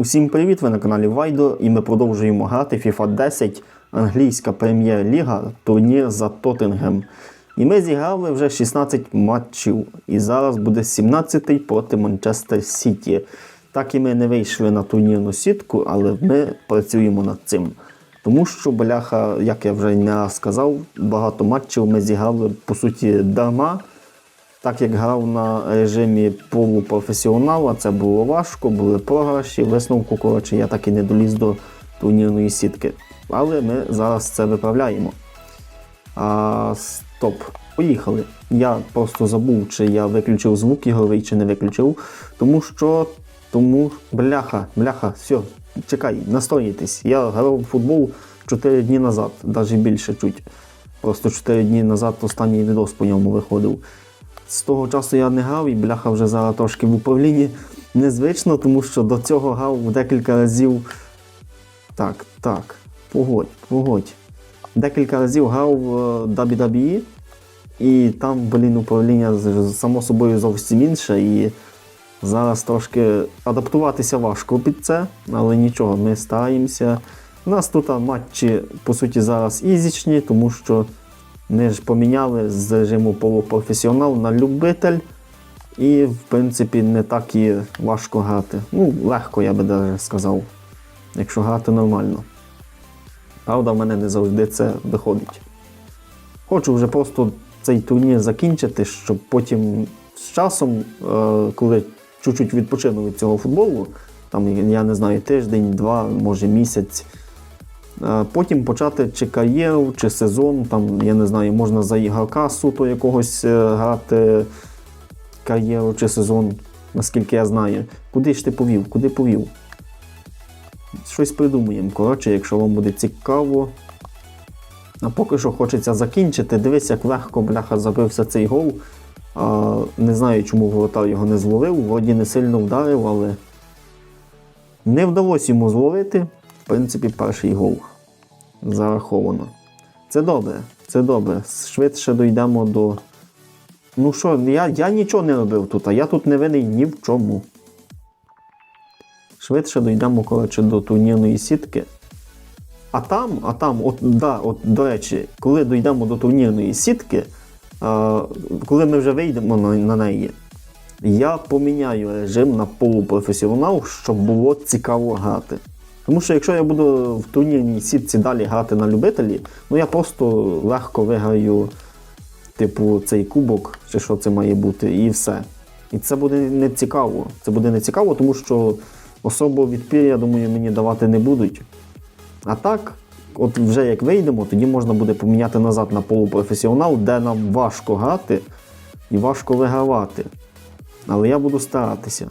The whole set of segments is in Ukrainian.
Усім привіт! Ви на каналі Вайдо і ми продовжуємо грати FIFA 10, англійська прем'єр-ліга, турнір за Тоттенгем. І ми зіграли вже 16 матчів. І зараз буде 17-й проти Манчестер Сіті. Так і ми не вийшли на турнірну сітку, але ми працюємо над цим. Тому що, бляха, як я вже не раз сказав, багато матчів ми зіграли по суті дарма. Так як грав на режимі полупрофесіонала, це було важко, були програші, висновку, коротше, я так і не доліз до турнірної сітки. Але ми зараз це виправляємо. А, стоп, поїхали. Я просто забув, чи я виключив звук ігровий, чи не виключив. Тому що. Тому, бляха, бляха, все, чекай, настроїтесь. Я грав в футбол 4 дні назад, навіть більше чуть. Просто 4 дні назад останній відос по ньому виходив. З того часу я не грав і бляха вже зараз трошки в управлінні незвично, тому що до цього грав декілька разів. Так, так, погодь, погодь. Декілька разів грав в е, WWE, і там, блін, управління само собою зовсім інше. І зараз трошки адаптуватися важко під це, але нічого, ми стараємося. У нас тут матчі, по суті, зараз ізічні, тому що ми ж поміняли з режиму полупрофесіонал на любитель. І, в принципі, не так і важко грати. Ну, легко, я би навіть сказав, якщо грати нормально. Правда, в мене не завжди це виходить. Хочу вже просто цей турнір закінчити, щоб потім з часом, е, коли чуть-чуть відпочину від цього футболу, там, я не знаю, тиждень, два, може місяць, Потім почати чи кар'єру, чи сезон, там, я не знаю, можна за ігрока суто якогось е, грати кар'єру чи сезон, наскільки я знаю. Куди ж ти повів? Куди повів? Щось придумаємо. Коротше, якщо вам буде цікаво. А поки що хочеться закінчити. Дивись, як легко бляха забився цей гол. А, не знаю, чому воротар його не зловив. Вроді не сильно вдарив, але не вдалося йому зловити. В принципі, перший гол зараховано. Це добре, це добре. Швидше дійдемо до. Ну що, я, я нічого не робив тут, а я тут не винний ні в чому. Швидше дійдемо, коротше, до турнірної сітки. А там, а там, от, да, от, до речі, коли дійдемо до турнірної сітки, а, коли ми вже вийдемо на, на неї, я поміняю режим на полупрофесіонал, щоб було цікаво грати. Тому що якщо я буду в турнірній сітці далі грати на любителі, ну я просто легко виграю, типу, цей кубок, чи що це має бути, і все. І це буде не цікаво. Це буде не цікаво, тому що особо відпір, я думаю, мені давати не будуть. А так, от вже як вийдемо, тоді можна буде поміняти назад на полупрофесіонал, де нам важко грати і важко вигравати. Але я буду старатися.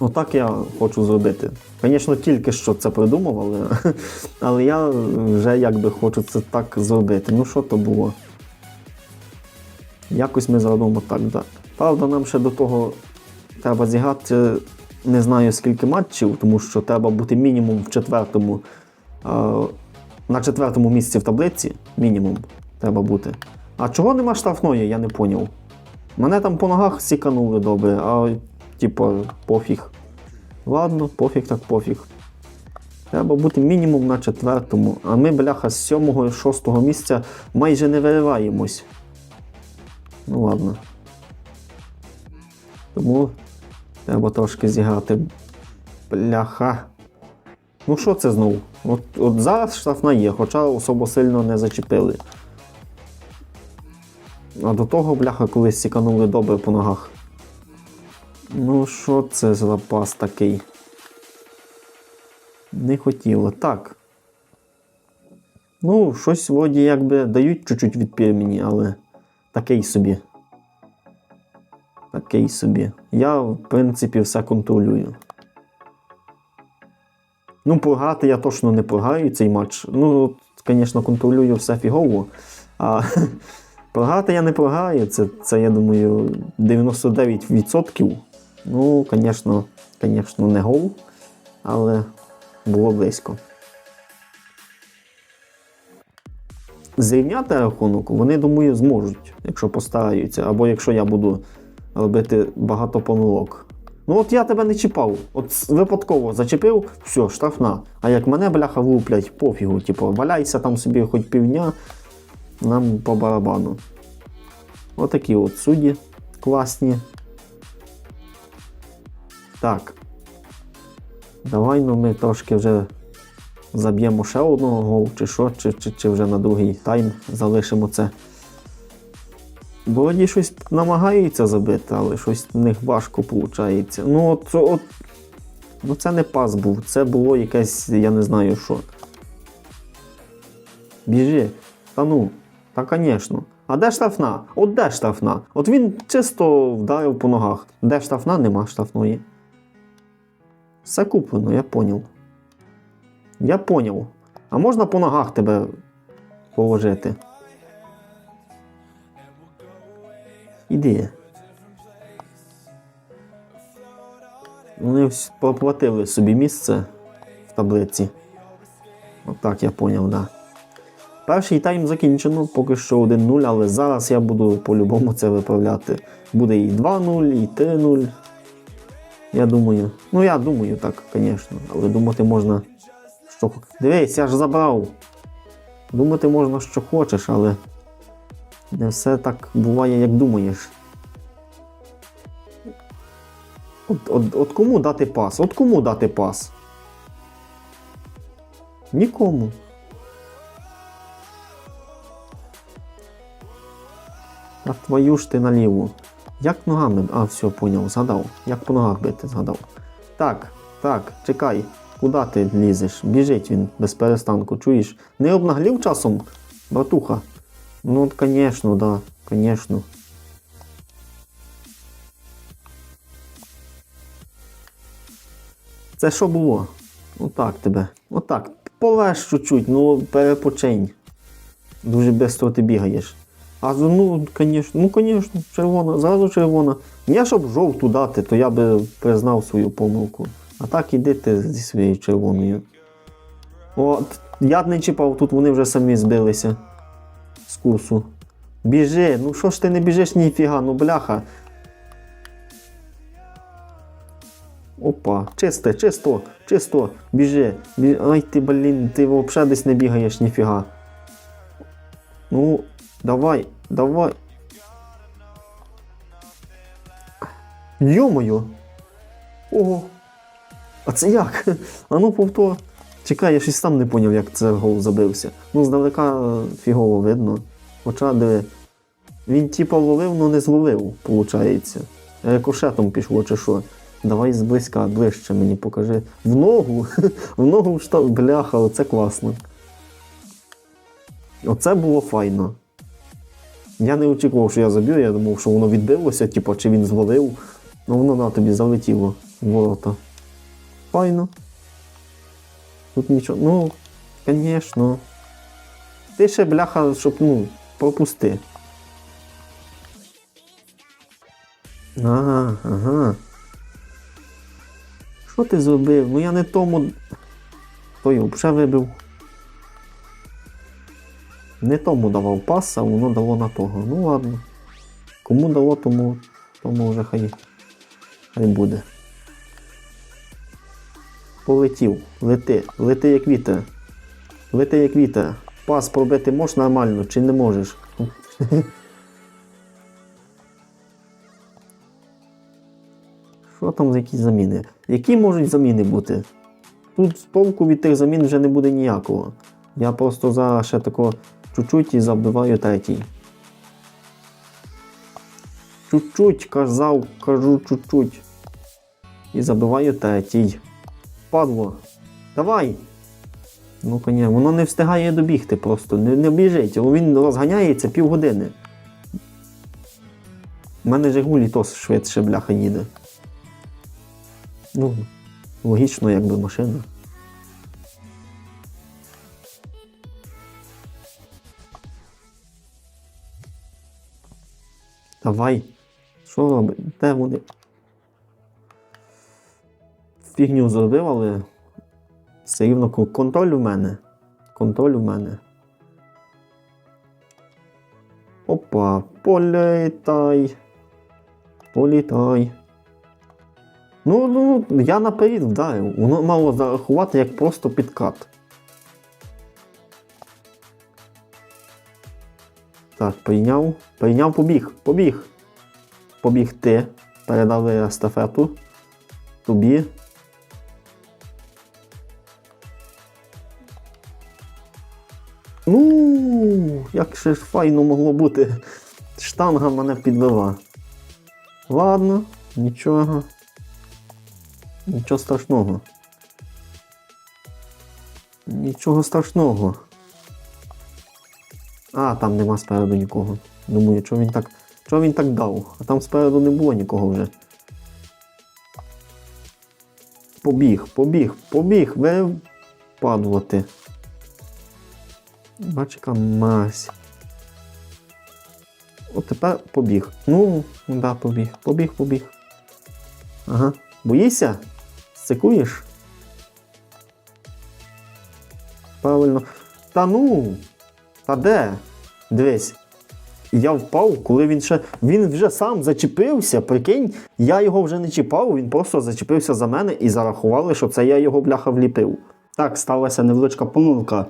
Отак я хочу зробити. Звісно, тільки що це придумав, але, я вже якби хочу це так зробити. Ну що то було? Якось ми зробимо так, так. Правда, нам ще до того треба зіграти не знаю скільки матчів, тому що треба бути мінімум в четвертому. на четвертому місці в таблиці. Мінімум треба бути. А чого нема штрафної, я не поняв. Мене там по ногах сіканули добре, а типу, пофіг. Ладно, пофіг так пофіг. Треба бути мінімум на четвертому, а ми, бляха, з сьомого і шостого місця майже не вириваємось. Ну ладно. Тому треба трошки зіграти. Бляха. Ну що це знову? От, от зараз штрафна є, хоча особо сильно не зачепили. А до того, бляха, колись сіканули добре по ногах. Ну, що це за запас такий? Не хотіло. Так. Ну, щось вроді якби дають чуть-чуть відпір мені, але такий собі. Такий собі. Я, в принципі, все контролюю. Ну, програти я точно не програю цей матч. Ну, звісно, контролюю все фігово. А програти я не програю. Це, це я думаю, 99%. Ну, звісно, звісно, не гол, але було близько. Зрівняти рахунок вони, думаю, зможуть, якщо постараються, або якщо я буду робити багато помилок. Ну от я тебе не чіпав. От випадково зачепив, все, штрафна. А як мене бляха влуплять, пофігу, типу, валяйся там собі хоч півдня, нам по барабану. Отакі от судді класні. Так. Давай ну ми трошки вже заб'ємо ще одного гол, чи що, чи, чи, чи вже на другий тайм залишимо це. Вроді щось намагаються забити, але щось в них важко виходить. Ну, от, от, ну це не пас був, це було якесь, я не знаю що. Біжи. Та ну, та звісно. А де штрафна? От де штрафна? От він чисто вдарив по ногах. Де штрафна, нема штрафної. Все куплено, я поняв. Я поняв. А можна по ногах тебе положити? Іди. Вони поплатили собі місце в таблиці. Отак я поняв, да. Перший тайм закінчено, поки що 1-0, але зараз я буду по-любому це виправляти. Буде і 2-0, і 3-0. Я думаю. Ну я думаю так, звісно. Але думати можна, що. Дивись, я ж забрав. Думати можна, що хочеш, але не все так буває, як думаєш. От, от, от кому дати пас? От кому дати пас? Нікому. А твою ж ти наліву. Як ногами? А, все, поняв, згадав. Як по ногах бити, згадав. Так, так, чекай. Куди ти лізеш? Біжить він без перестанку, чуєш? Не обнаглів часом, братуха? Ну, звісно, да, звісно. Це що було? Отак тебе. Отак. Полеж чуть-чуть, ну перепочинь. Дуже швидко ти бігаєш. А ну, звісно, ну, звісно, червона, зразу червона. Я щоб жовту дати, то я би признав свою помилку. А так іди ти зі своєю червоною. От, я не чіпав, тут вони вже самі збилися з курсу. Біжи, ну що ж ти не біжиш ніфіга, ну бляха. Опа, чисте, чисто, чисто, біжи. Бі... Ай ти, блін, ти взагалі десь не бігаєш ніфіга. Ну, давай, давай. Йо-моє! Ого! А це як? А ну повтор. Чекай, я щось сам не зрозумів, як це гол забився. Ну, здалека е, фігово видно. Хоча диви. Він типа ловив, але не зловив, виходить. Рикошетом пішло чи що. Давай зблизька, ближче мені покажи. В ногу! В ногу в штат. Бляха, оце класно. Оце було файно. Я не очікував, що я заб'ю, я думав, що воно відбилося, типу, чи він звалив. Ну воно на тобі залетіло в ворота. Файно. Тут нічого. Ну, звісно. Ти ще бляха, щоб, ну, пропусти. Ага, ага. Що ти зробив? Ну я не тому. Той взагалі вибив. Не тому давав пас, а воно дало на того. Ну ладно. Кому дало, тому, тому вже хай, хай буде. Полетів. Лети. Лети як вітер. Лети як вітер. Пас пробити можеш нормально чи не можеш? Що там за якісь заміни? Які можуть заміни бути? Тут толку від тих замін вже не буде ніякого. Я просто зараз ще тако чуть-чуть і забиваю третій. Чуть-чуть казав, кажу чуть-чуть. І забиваю третій. Падло. Давай! Ну, коня, воно не встигає добігти просто, не, не біжить. Він розганяється півгодини. У мене Жигулі то швидше бляха їде. Ну, логічно, якби машина. Давай. Що робить? Де вони? Фігню зробив, але все рівно контроль у мене. Контроль у мене. Опа, політай. Політай. Ну, ну, я наперед вдарив. Воно мало зарахувати як просто підкат. Так, прийняв. Прийняв, побіг. Побіг. Побіг ти. Передали естафету. Тобі. Ну, як ще ж файно могло бути. Штанга мене підвела. Ладно, нічого. Нічого страшного. Нічого страшного. А, там нема спереду нікого. Думаю, чого він так. Чого він так дав? А там спереду не було нікого вже. Побіг, побіг, побіг, випадувати. Бач, яка мазь. От тепер побіг. Ну, да, побіг. Побіг, побіг. Ага. Боїшся? Сикуєш? Правильно. Та ну. Та де? Дивись. Я впав, коли він ще. Він вже сам зачепився, прикинь, я його вже не чіпав, він просто зачепився за мене і зарахували, що це я його бляха вліпив. Так, сталася невеличка помилка.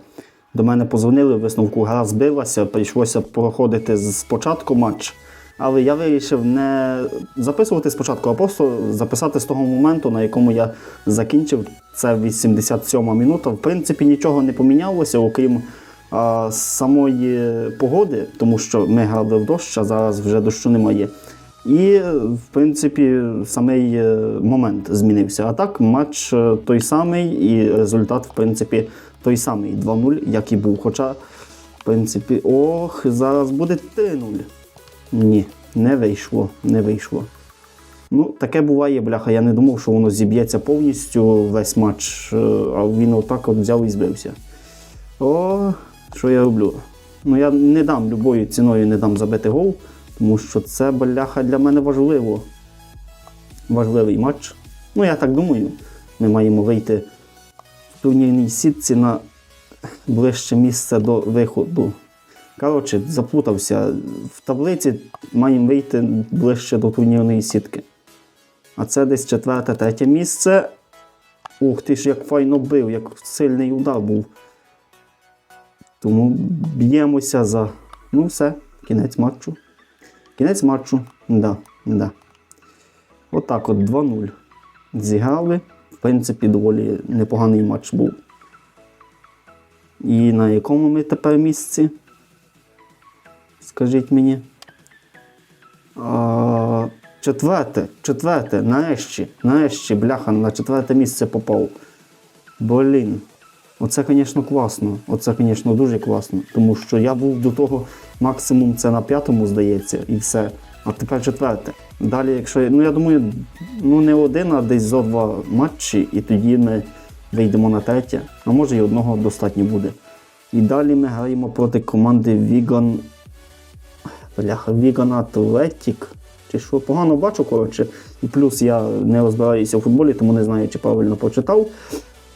До мене позвонили, висновку гра збилася, прийшлося проходити спочатку матч. Але я вирішив не записувати спочатку, а просто записати з того моменту, на якому я закінчив. Це 87 минута. В принципі, нічого не помінялося, окрім а, самої погоди, тому що ми грали в дощ, а зараз вже дощу немає. І, в принципі, самий е, момент змінився. А так, матч е, той самий, і результат, в принципі, той самий 2-0, як і був. Хоча, в принципі, ох, зараз буде 3-0. Ні, не вийшло, не вийшло. Ну, таке буває, бляха. Я не думав, що воно зіб'ється повністю весь матч, е, а він отак от взяв і збився. О, що я роблю? Ну, я не дам любою ціною не дам забити гол, тому що це бляха для мене важливо. Важливий матч. Ну, я так думаю, ми маємо вийти в турнірній сітці на ближче місце до виходу. Коротше, заплутався. В таблиці маємо вийти ближче до турнірної сітки. А це десь четверте, третє місце. Ух ти ж, як файно бив, як сильний удар був. Тому б'ємося за. Ну, все, кінець матчу. Кінець матчу. Да, да. Отак от 2-0. Зіграли. В принципі, доволі непоганий матч був. І на якому ми тепер місці? Скажіть мені. А, четверте, четверте, нарешті, нарешті, бляха, на четверте місце попав. Блін. Оце, звісно, класно. Оце, звісно, дуже класно. Тому що я був до того максимум це на п'ятому, здається, і все. А тепер четверте. Далі, якщо. Ну, я думаю, ну не один, а десь зо два матчі, і тоді ми вийдемо на третє. А може і одного достатньо буде. І далі ми граємо проти команди Віган. Бляха, Віган Атлетік. Чи що погано бачу, коротше. І плюс я не розбираюся в футболі, тому не знаю, чи правильно прочитав.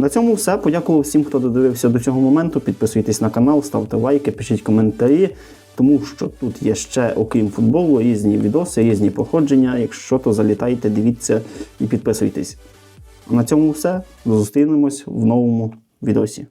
На цьому все. Подякував всім, хто додивився до цього моменту. Підписуйтесь на канал, ставте лайки, пишіть коментарі, тому що тут є ще, окрім футболу, різні відоси, різні походження. Якщо то залітайте, дивіться і підписуйтесь. А на цьому все. Зустрінемось в новому відосі.